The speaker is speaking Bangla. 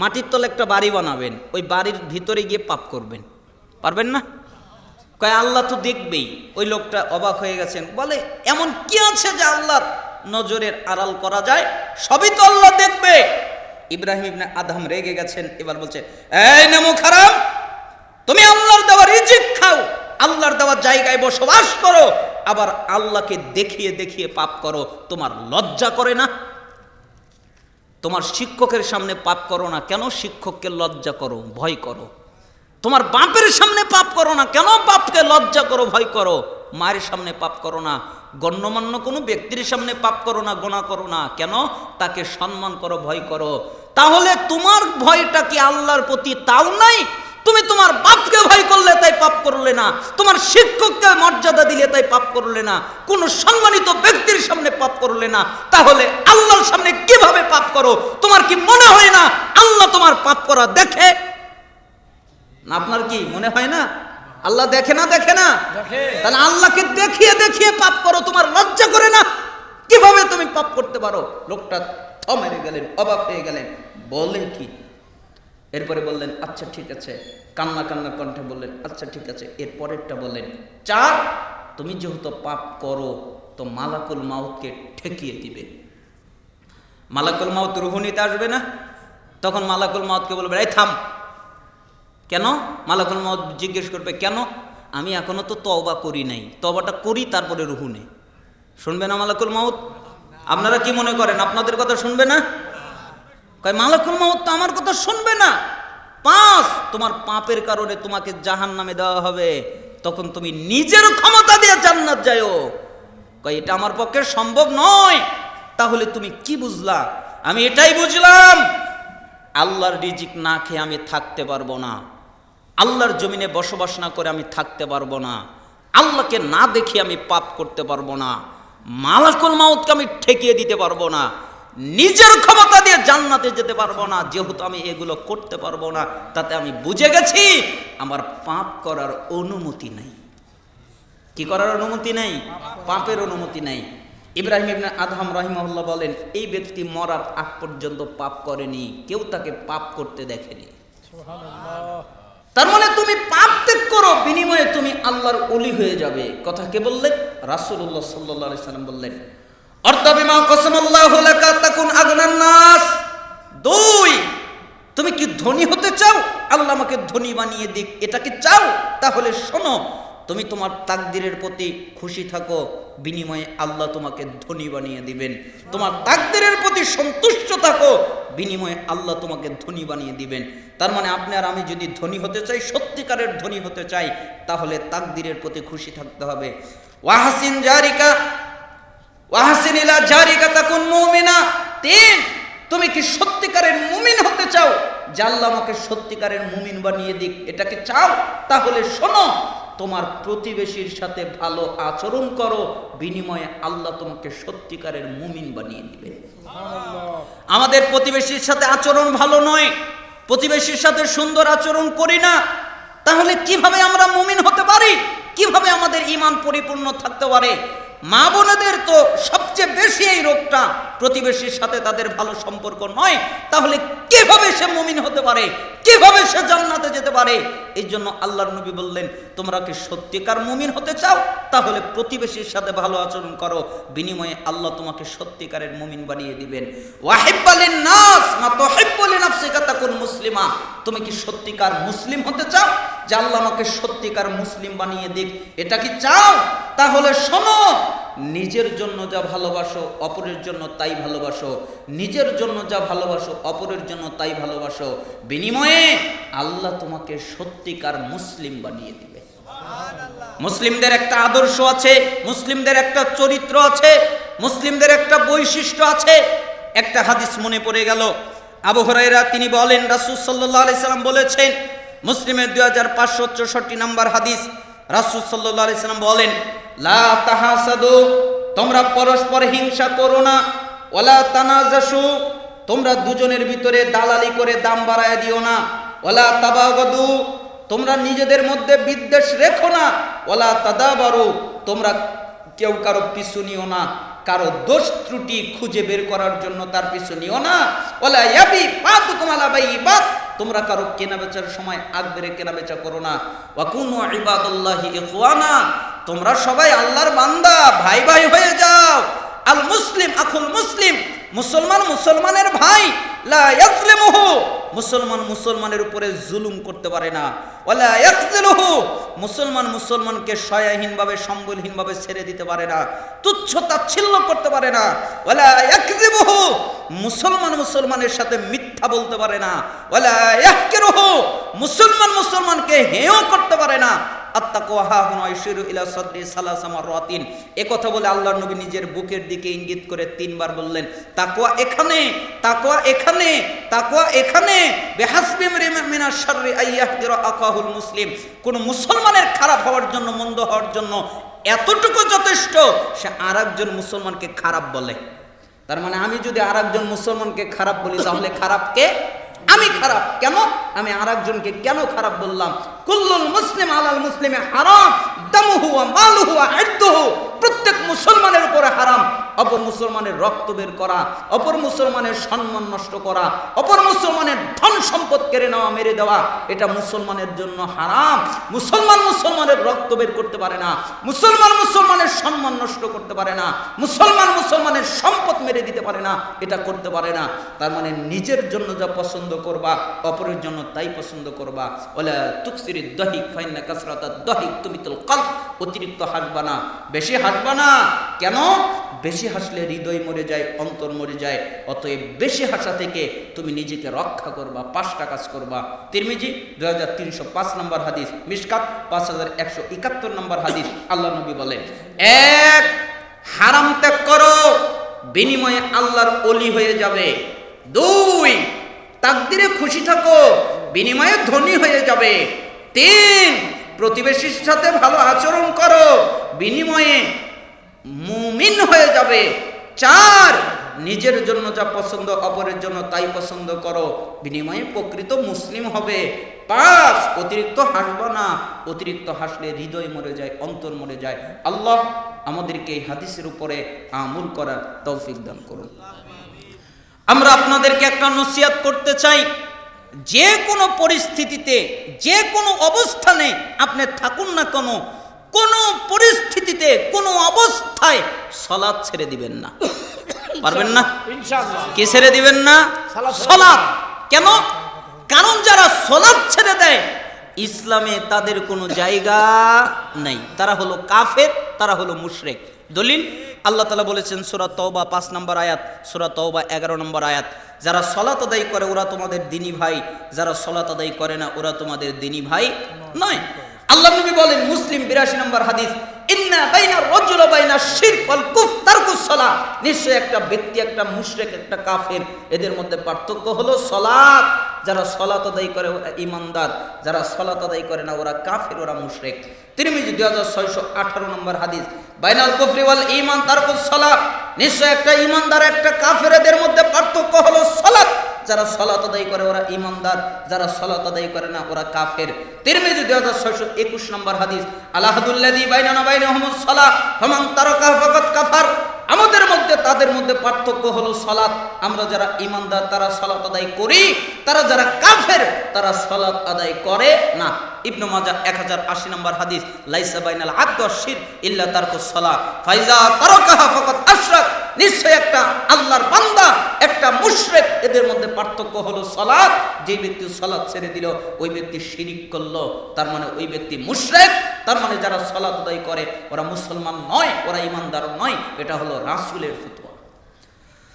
মাটির তলে একটা বাড়ি বানাবেন, ওই বাড়ির ভিতরে গিয়ে পাপ করবেন। পারবেন না? কয়, আল্লাহ তো দেখবেই, ওই লোকটা অবাক হয়ে গেছেন। বলে, এমন কি আছে যে আল্লাহর নজরের আড়াল করা যায়? সবই তো আল্লাহ দেখবে। ইব্রাহিম ইবনে আদম রেগে গেছেন, এবার বলছে, এই নামো খারাপ তুমি আল্লাহর দেওয়া রিজিক খাও, আল্লাহর দেওয়া জায়গায় বসবাস করো, আবার আল্লাহকে দেখিয়ে দেখিয়ে পাপ করো, তোমার লজ্জা করে না? তোমার শিক্ষকের সামনে পাপ করো না। কেন শিক্ষককে লজ্জা করো? ভয় করো। তোমার বাপের সামনে পাপ করো না। কেন বাপকে লজ্জা করো? ভয় করো। মায়ের সামনে পাপ করো না। গণ্যমান্য কোনো ব্যক্তির সামনে পাপ করো না, গোনা করো না। কেন? তাকে সম্মান করো, ভয় করো। তাহলে তোমার ভয়টা কি আল্লাহর প্রতি? তাও নাই? তুমি তোমার বাপকে ভয় করলে তাই পাপ করলে না। তোমার শিক্ষককে মর্যাদা দিলে তাই পাপ করলে না। কোনো সম্মানিত ব্যক্তির সামনে পাপ করলে না। তাহলে আল্লাহর সামনে কীভাবে পাপ করো? তোমার কি মনে হয় না আল্লাহ তোমার পাপ করা দেখে? না আপনার কি মনে হয় না? আল্লাহ দেখে না দেখে না? তাহলে আল্লাহকে দেখিয়ে দেখিয়ে পাপ করো তোমার লজ্জা করে না? কীভাবে তুমি পাপ করতে পারো? লোকটা থমেরে গেলেন অবাক হয়ে গেলেন। বলেন কি? এরপরে বললেন আচ্ছা ঠিক আছে। কান্না কান্না কণ্ঠে বললেন আচ্ছা ঠিক আছে। এর পরেরটা বললেন, চার, তুমি যেহেতু পাপ করো, তো মালাকুল মাউতকে ঠেকিয়ে দিবে। মালাকুল মাউত রুহুনিতে আসবে না? তখন মালাকুল মাউতকে বলবে, এই থাম। কেন? মালাকুল মাউত জিজ্ঞেস করবে, কেন? আমি এখনও তো তওবা করি নাই। তবাটা করি, তারপরে রুহু নেই। শুনবে না মালাকুল মাউত? আপনারা কি মনে করেন? আপনাদের কথা শুনবে না? কয়, মালাকুল মাউত তো আমার কথা শুনবে না। পাঁচ তোমার পাপের কারণে তোমাকে জাহান নামে দেওয়া হবে। তখন তুমি নিজের ক্ষমতা দিয়ে জান্নাত যাও কয়, এটা আমার পক্ষে সম্ভব নয়। তাহলে তুমি কি বুঝলা? আমি এটাই বুঝলাম। আল্লাহর রিজিক না খেয়ে আমি থাকতে পারব না। আল্লাহর জমিনে বসবাস না করে আমি থাকতে পারব না। আল্লাহকে না দেখে আমি পাপ করতে পারব না। মালাকুল মাউতকে আমি ঠেকিয়ে দিতে পারব না। নিজের ক্ষমতা দিয়ে জান্নাতে যেতে পারব না যেহেতু আমি এগুলো করতে পারব না তাতে আমি বুঝে গেছি আমার পাপ করার অনুমতি নেই। কি করার অনুমতি নেই? পাপের অনুমতি নেই। ইব্রাহিম ইবনে আদহাম রহিমউল্লাহ বলেন এই ব্যক্তি মরার আগ পর্যন্ত পাপ করেনি কেউ তাকে পাপ করতে দেখেনি। তার মানে তুমি পাপ ত্যাগ করো বিনিময়ে তুমি আল্লাহর অলি হয়ে যাবে। কথা কে বললেন? রাসূলুল্লাহ সাল্লাল্লাহু আলাইহি সাল্লাম বললেন অর্থ বিমা কসমাল্লাহু লাকা তাকুন আগনান নাস। দুই, তুমি কি ধনী হতে চাও? আল্লাহ আমাকে ধনী বানিয়ে দিক, এটা কি চাও? তাহলে শোনো, তুমি তোমার তাকদিরের প্রতি খুশি থাকো, বিনিময়ে আল্লাহ তোমাকে ধনী বানিয়ে দিবেন। তোমার তাকদিরের প্রতি সন্তুষ্ট থাকো, বিনিময়ে আল্লাহ তোমাকে ধনী বানিয়ে দিবেন। তার মানে আপনি আর আমি যদি ধনী হতে চাই, সত্যিকারের ধনী হতে চাই, তাহলে তাকদিরের প্রতি খুশি থাকতে হবে। ওয়াহাসিন জারিকা ওয়াহাসিন ইলা জারিকা তাকুন মুমিনা। তিন তুমি কি সত্যিকারের মুমিন হতে চাও? আল্লাহ আমাকে সত্যিকারের মুমিন বানিয়ে দিক এটাকে চাও? তাহলে শোনো তোমার প্রতিবেশীর সাথে ভালো আচরণ করো বিনিময়ে আল্লাহ তোমাকে সত্যিকারের মুমিন বানিয়ে দিবে। আমাদের প্রতিবেশীর সাথে আচরণ ভালো নয় প্রতিবেশীর সাথে সুন্দর আচরণ করি না তাহলে কীভাবে আমরা মুমিন হতে পারি? কীভাবে আমাদের ইমান পরিপূর্ণ থাকতে পারে? মা বোনেদের তো সবচেয়ে বেশি এই রোগটা। প্রতিবেশীর সাথে তাদের ভালো সম্পর্ক নয়। তাহলে কীভাবে সে মুমিন হতে পারে? কীভাবে সে জান্নাতে যেতে পারে? এই জন্য আল্লাহর নবী বললেন, তোমরা কি সত্যিকার মুমিন হতে চাও? তাহলে প্রতিবেশীর সাথে ভালো আচরণ করো। বিনিময়ে আল্লাহ তোমাকে সত্যিকারের মুমিন বানিয়ে দিবেন। ওয়াহিব্বালিন নাস মা তুহিব্বুলি নাফসিকা তাকুন মুসলিমা। তুমি কি সত্যিকার মুসলিম হতে চাও? যে আল্লাহ আমাকে সত্যিকার মুসলিম বানিয়ে দিক, এটা কি চাও? তাহলে শোনো, নিজের জন্য যা ভালোবাসো অপরের জন্য তাই ভালোবাসো। নিজের জন্য যা ভালোবাসো অপরের জন্য তাই ভালোবাসো। বিনিময়ে আল্লাহ তোমাকে সত্যিকার মুসলিম বানিয়ে দিবে। মুসলিমদের একটা আদর্শ আছে মুসলিমদের একটা চরিত্র আছে মুসলিমদের একটা বৈশিষ্ট্য আছে। একটা হাদিস মনে পড়ে গেল আবু হরাইরা তিনি বলেন রাসূল আলাইহি সাল্লাম বলেছেন মুসলিমের দুই হাজার পাঁচশো চৌষট্টি নম্বর হাদিস রাসূল আলাইহি সাল্লাম বলেন লা তাহাসাদু তোমরা পরস্পর হিংসা করো না ওয়ালা তানাজাসু তোমরা দুজনের ভিতরে দালালি করে দাম বাড়ায় দিও না। ওয়ালা তাবাগাদু, তোমরা নিজেদের মধ্যে বিদ্বেষ রেখো না। ওলা তাদাবারু, তোমরা কেউ কারও পিছু নিও না। কারও দোষ ত্রুটি খুঁজে বের করার জন্য তার পিছু নিও না। ওলা ইয়াবি বাতুকুম আলা বাইবাত তোমরা কারও কেনা বেচার সময় আগ বেড়ে কেনা বেচা করো না। ওয়াকুনু ইবাদাল্লাহি ইখওয়ানা, তোমরা সবাই আল্লাহর বান্দা, ভাই ভাই হয়ে যাও। আল মুসলিম, আখুল মুসলিম মুসলমান মুসলমানের ভাই মুসলমান মুসলমানের উপরে জুলুম করতে পারে না। ওয়ালা ইয়াখযিলুহু মুসলমান মুসলমানকে সয়াহীনভাবে, সম্বলহীনভাবে ছেড়ে দিতে পারে না। তুচ্ছ তাচ্ছিল্য করতে পারে না। ইয়াকযিবুহু মুসলমান মুসলমানের সাথে মিথ্যা বলতে পারে না। মুসলমান মুসলমানকে হেয় করতে পারে না। কথা বলে আল্লাহর নবী নিজের বুকের দিকে ইঙ্গিত করে তিনবার বললেন তাকওয়া এখানে তাকওয়া এখানে তাকওয়া এখানে মুসলিম। কোন মুসলমানের খারাপ হওয়ার জন্য, মন্দ হওয়ার জন্য এতটুকু যথেষ্ট, সে আরেকজন মুসলমানকে খারাপ বলে। তার মানে আমি যদি আরেকজন মুসলমানকে খারাপ বলি, তাহলে খারাপ কে আমি খারাপ। কেন? আমি আর একজনকে কেন খারাপ বললাম? কুল্লুল মুসলিম আলাল মুসলিমে হারাম, দামুহু মালুহু ইদ্দুহু প্রত্যেক মুসলমানের উপরে হারাম। অপর মুসলমানের রক্ত বের করা, অপর মুসলমানের সম্মান নষ্ট করা, অপর মুসলমানের ধন সম্পদ কেড়ে নেওয়া, মেরে দেওয়া, এটা মুসলমানের জন্য হারাম। মুসলমান মুসলমান মুসলমানের রক্ত বের করতে পারে না, মুসলমান মুসলমানের সম্মান নষ্ট করতে পারে না, মুসলমান মুসলমানের সম্পদ মেরে দিতে পারে না, এটা করতে পারে না। তার মানে নিজের জন্য যা পছন্দ করবা, অপরের জন্য তাই পছন্দ করবা। ওলা তুকসিরি দহিক ফাইন্না কাসরাতা দহিক তুমি তো কাল অতিরিক্ত হাসবা না। বেশি হাসবা না। কেন? বেশি হাসলে হৃদয় মরে যায়, অন্তর মরে যায়। অতএব বেশি হাসা থেকে তুমি নিজেকে রক্ষা করবা, পাঁচটা কাজ করবা। তিরমিজি দুই হাজার তিনশো পাঁচ নম্বর হাদিস মিসকাত পাঁচ হাজার একশো একাত্তর নম্বর হাদিস আল্লাহ নবী বলেন, এক হারাম ত্যাগ করো, বিনিময়ে আল্লাহর অলি হয়ে যাবে। দুই, তাকদিরে খুশি থাকো, বিনিময়ে ধনী হয়ে যাবে। তিন, প্রতিবেশীর সাথে ভালো আচরণ করো, বিনিময়ে মুমিন হয়ে যাবে। চার নিজের জন্য যা পছন্দ, অপরের জন্য তাই পছন্দ করো। বিনিময়ে প্রকৃত মুসলিম হবে। পাঁচ অতিরিক্ত হাসবো না। অতিরিক্ত হাসলে হৃদয় মরে যায়, অন্তর মরে যায়। আল্লাহ আমাদেরকে এই হাদিসের উপরে আমল করার তৌফিক দান করুন। আমরা আপনাদেরকে একটা নসিয়াত করতে চাই। যে কোনো পরিস্থিতিতে, যে কোনো অবস্থানে আপনি থাকুন না কোনো কোনো পরিস্থিতিতে, কোনো অবস্থায় সলাদ ছেড়ে দিবেন না। পারবেন না? কি ছেড়ে দিবেন না? সলাদ কেন? কারণ যারা সলাদ ছেড়ে দেয় ইসলামে তাদের কোনো জায়গা নেই। তারা হলো কাফের তারা হলো মুশরেক। দলিল আল্লাহ তালা বলেছেন সুরা তওবা পাঁচ নম্বর আয়াত সুরা তওবা এগারো নম্বর আয়াত। যারা সলাত আদায় করে ওরা তোমাদের দিনী ভাই। যারা সলাত আদায় করে না ওরা তোমাদের দিনী ভাই নয়। আল্লাহ নবী বলেন মুসলিম বিরাশি নম্বর হাদিস ইন্না বাইনা রজুল, বাইনা শিরক ওয়াল কুফ তারকুস সালাত। নিশ্চয় একটা ব্যক্তি, একটা মুশরিক, একটা কাফের, এদের মধ্যে পার্থক্য হলো সলাত। যারা সলাত আদায় করে, ওরা ইমানদার যারা সলাত আদায় করে না, ওরা কাফের, ওরা মুশরিক। তিরমিজি দুই হাজার ছয়শো আঠারো নম্বর হাদিস, বাইনাল কুফরি ওয়াল ইমান তারকুস সালাত। নিশ্চয় একটা ইমানদার একটা কাফের, এদের মধ্যে পার্থক্য হলো সলাত। যারা সলাত আদায় করে ওরা ইমানদার যারা সলাত আদায় করে না ওরা কাফের। তিরমিজি দুই হাজার ছয়শো একুশ নম্বর হাদিস কাফার। আমাদের মধ্যে, তাদের মধ্যে পার্থক্য হলো সলাৎ আমরা যারা ইমানদার তারা সলাৎ আদায় করি, তারা যারা কাফের, তারা সলাৎ আদায় করে না। ইবনু মাজা এক হাজার আশি নম্বর হাদিস, লাইসা বাইনাল আব্দ শির ইল্লা তারকু সলা ফাইজা তারকাহা ফকত আশরাক। নিশ্চয় একটা মুশরিক, এদের মধ্যে পার্থক্য হলো সলাদ যে ব্যক্তি সলাদ ছেড়ে দিল, ওই ব্যক্তি শিরিক করল। তার মানে ওই ব্যক্তি মুশরেক, তার মানে যারা সলাদ আদায় করে, ওরা মুসলমান নয়, ওরা ইমানদার নয়। এটা হলো রাসুলের ফতোয়া।